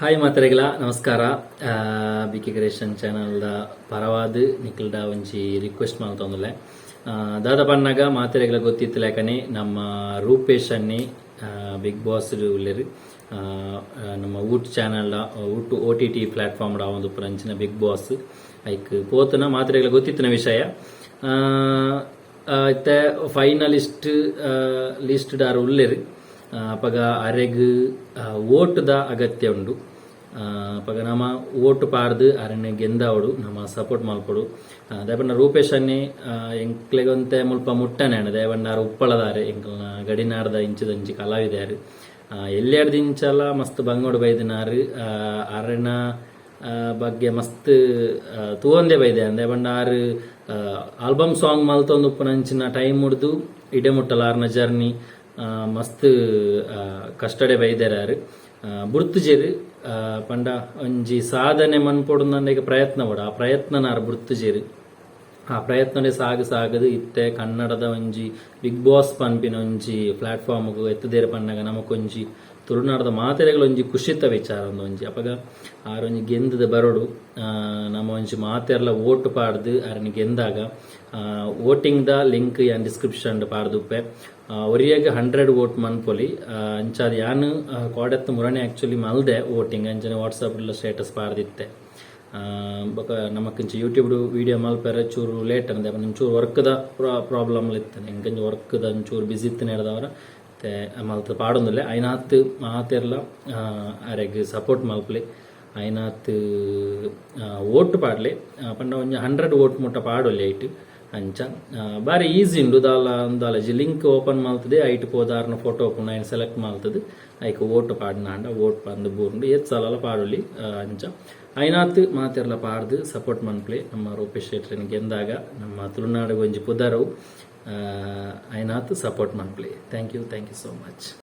Hi ಮಾತ್ರೆಗಳ ನಮಸ್ಕಾರ. B K creation ಚಾನಲ್ದ ಪರವಾದ ನಿಖಲ್ಡ ಒಂಜಿ ರಿಕ್ವೆಸ್ಟ್ ಮಾಡ್ತಂದ್ರೆ ದಾದ ಪಣ್ಣಾಗ ಗೊತ್ತಿತ್ತು ಲೆಕ್ಕನೆ ನಮ್ಮ ರೂಪೇಶ್ ಅನ್ನಿ ಬಿಗ್ ಬಾಸ್ ಉಳ್ಳೇರು ನಮ್ಮ ಊಟ್ ಚಾನಲ್ಡ ಊಟ್ ಓ ಟಿ ಟಿ ಪ್ಲಾಟ್ಫಾರ್ಮ್ ಒಂದು ಪ್ರಂಚಿನ ಬಿಗ್ ಬಾಸ್ ಐಕ್ ಪೋತನ ಮಾತ್ರೆಗಳ ಗೊತ್ತಿತ್ತಿನ ವಿಷಯ. ಇತ್ತೆ ಫೈನಲಿಸ್ಟ್ ಲಿಸ್ಟ್ ಡಾರ್ ಉಳ್ಳೇರು ಅಪಗ ಅರೆಗ್ ಓಟ್ ದ ಅಗತ್ಯ ಉಂಡು. ಆ, ಅಪಗ ನಮ ಓಟ್ ಪಾರ್ದು ಅರಣ್ಯ ಗೆಂದಾವಡು ನಮ್ಮ ಸಪೋರ್ಟ್ ಮಲ್ಪಡು ಆ, ದೇವಣ್ಣ ರೂಪೇಶ್ ಅನ್ನಿ ಎಂಕ್ಲೆಗೊಂತೆ ಮುಲ್ಪ ಮುಟ್ಟನೆ ದೇವಣ್ಣ ಉಪ್ಪಳದಾರೆ ಎಂಕಲ್ನ ಗಡಿನಾಡ್ದ ಇಂಚದಂಚಿ ಕಲಾವಿದಾರು ಎಲ್ಲೆರ್ದು ಇಂಚಲ ಮಸ್ತ್ ಬಂಗೋಡು ಬೈದಿನಾರು. ಅರಣ್ಯ ಬಗ್ಗೆ ಮಸ್ತ್ ತೂವಂದೆ ಬೈದೆ ಅಂದೆ ಬಂಡ ಆರು ಆಲ್ಬಮ್ ಸಾಂಗ್ ಮಲ್ತೊಂದು ಉಪ್ಪುನಂಚಿನ ಟೈಮ್ ಮುಡ್ದು ಇಡೆ ಮುಟ್ಟಲಾರ್ನ ಜರ್ನಿ ಆ, ಮಸ್ತ್ ಕಷ್ಟಡೆ ಬೈದೆರಾರು. ಬುರ್ತುಜೇರು ಪಂಡ ಒಂಜಿ ಸಾಧನೆ ಮನ್ಪೊಡು ಪ್ರಯತ್ನ ಪಡ ಆ ಪ್ರಯತ್ನ ನಾರು ಆ ಪ್ರಯತ್ನನೇ ಸಾಗ ಸಾಗದು ಇತ್ತೆ, ಕನ್ನಡದ ಒಂಜಿ ಬಿಗ್ ಬಾಸ್ ಪನ್ಪಿನ ಒಂಜಿ ಪ್ಲಾಟ್ಫಾರ್ಮ್ಗು ಎತ್ತದೇರ ಪನ್ನಗ ನಮಕೊಂಜಿ ತುಳುನಾಡದ ಮಾತೆರೆಗಳ ಒಂಜಿ ಖುಷಿತ ವಿಚಾರ ಒಂದು ಒಂಜಿ. ಅಪಗ ಆರೊಂಜಿ ಗೆಂದದ ಬರಡು ನಮ್ಮ ಒಂಜಿ ಮಾತೆರ್ಲ ಓಟ್ ಪಾಡ್ದು ಅರನಿ ಗೆಂದಾಗ ವೋಟಿಂಗ್ ದ ಲಿಂಕ್ ಯಾನ್ ಡಿಸ್ಕ್ರಿಪ್ಷನ್ ಪಾಡ್ದುಪ್ಪೆ. ಒರಿಯಾಗ ಹಂಡ್ರೆಡ್ ವೋಟ್ ಮನ್ಪೊಲಿ ಅಂಚಾದ ಯಾನು ಕೋಡೆತ್ತ ಮುರಣೆ ಆಕ್ಚುಲಿ ಮಲ್ದೆ ವೋಟಿಂಗ್ ಅಂಚನೆ ವಾಟ್ಸಪ್ ಸ್ಟೇಟಸ್ ಪಾಡ್ದಿತ್ತೆ. ಬೊಕ ನಮಕೊಂಚ ಯೂಟ್ಯೂಬ್ ವಿಡಿಯೋ ಮಲ್ಪೆರೆ ಚೂರು ಲೇಟ್ ಅಂದೆ ಒಂಚೂರು ವರ್ಕ್ದ ಪ್ರಾಬ್ಲಮ್ ಇತ್ತನೆ ಎಂಕೊಂಚ ವರ್ಕ್ದ ಒಂಚೂರು ಬಿಸಿ ಇತ್ತನೆ ಹಿಡ್ದವರ ಮತ್ತೆ ಮಲ್ತ ಪಾಡೊಂದುಲ್ಲೆ ಐನಾತ್ ಮಾತೆರ್ಲ ಅರೆಗ್ ಸಪೋರ್ಟ್ ಮಲ್ಪಲಿ ಐನಾತ್ ಓಟ್ ಪಾಡ್ಲೆ ಆ, ಪಂಡ ಒಂಜಿ ಹಂಡ್ರೆಡ್ ಓಟ್ ಮುಟ್ಟ ಪಾಡೊಲ್ಲೆ ಐಟ್ ಅಂಚ. ಬಾರಿ ಈಸಿ ಉಂಡು ದಾಲ ದಾಲ ಜಿ ಲಿಂಕ್ ಓಪನ್ ಮಾಡ್ತದೆ. ಐಟ್ ಪೋದಾರ್ನ ಫೋಟೋ ಪುನಃ ಸೆಲೆಕ್ಟ್ ಮಾಡ್ತದೆ. ಐಕ್ ಓಟ್ ಪಾಡ್ನಾಂಡ ಓಟ್ ಪಂದ್ ಬೂರ್ಂಡು ಏತ್ ಸಲ ಪಾಡೊಲಿ ಅಂಚ. ಐನಾತ್ ಮಾತೆರ್ಲ ಪಾಡ್ದು ಸಪೋರ್ಟ್ ಮನ್ಪ್ಲೆ ನಮ್ಮ ರೂಪೇಶ್ ಶೆಟ್ರನ್ ಗೆಂದಾಗ ನಮ್ಮ ತುಳುನಾಡು ಒಂಜಿ ಪುದರವು ಐನಾತ್ support ಮನ್ಪ್ಲೆ thank you thank you so much